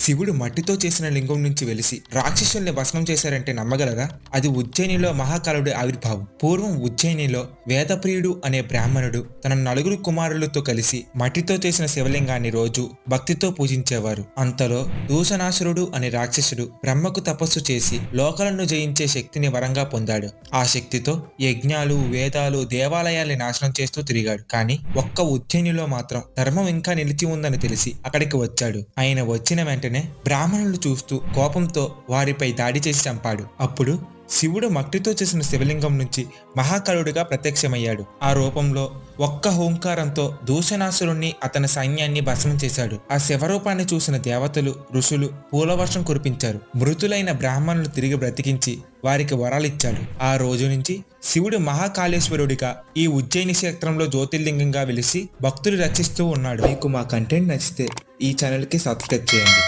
శివుడు మట్టితో చేసిన లింగం నుంచి వెలిసి రాక్షసుల్ని భస్మం చేశారంటే నమ్మగలరా? అది ఉజ్జయినిలో మహాకాలుడి ఆవిర్భావం. పూర్వం ఉజ్జయినిలో వేదప్రియుడు అనే బ్రాహ్మణుడు తన నలుగురు కుమారులతో కలిసి మట్టితో చేసిన శివలింగాన్ని రోజు భక్తితో పూజించేవారు. అంతలో దూషణాసురుడు అనే రాక్షసుడు బ్రహ్మకు తపస్సు చేసి లోకలను జయించే శక్తిని వరంగా పొందాడు. ఆ శక్తితో యజ్ఞాలు వేదాలు దేవాలయాల్ని నాశనం చేస్తూ తిరిగాడు. కానీ ఒక్క ఉజ్జయినిలో మాత్రం ధర్మం ఇంకా నిలిచి ఉందని తెలిసి అక్కడికి వచ్చాడు. ఆయన వచ్చిన వెంటనే వెంటనే బ్రాహ్మణులు చూస్తూ కోపంతో వారిపై దాడి చేసి చంపాడు. అప్పుడు శివుడు మట్టితో చేసిన శివలింగం నుంచి మహాకరుడుగా ప్రత్యక్షమయ్యాడు. ఆ రూపంలో ఒక్క హోంకారంతో దూషణాసురుణ్ణి అతని సైన్యాన్ని భస్మం చేశాడు. ఆ శివరూపాన్ని చూసిన దేవతలు ఋషులు పూలవర్షం కురిపించారు. మృతులైన బ్రాహ్మణులు తిరిగి బ్రతికించి వారికి వరాలిచ్చాడు. ఆ రోజు నుంచి శివుడు మహాకాళేశ్వరుడిగా ఈ ఉజ్జయిని క్షేత్రంలో జ్యోతిర్లింగంగా వెలిసి భక్తులు రచిస్తూ ఉన్నాడు. మీకు మా కంటెంట్ నచ్చితే ఈ ఛానల్కి సబ్స్క్రైబ్ చేయండి.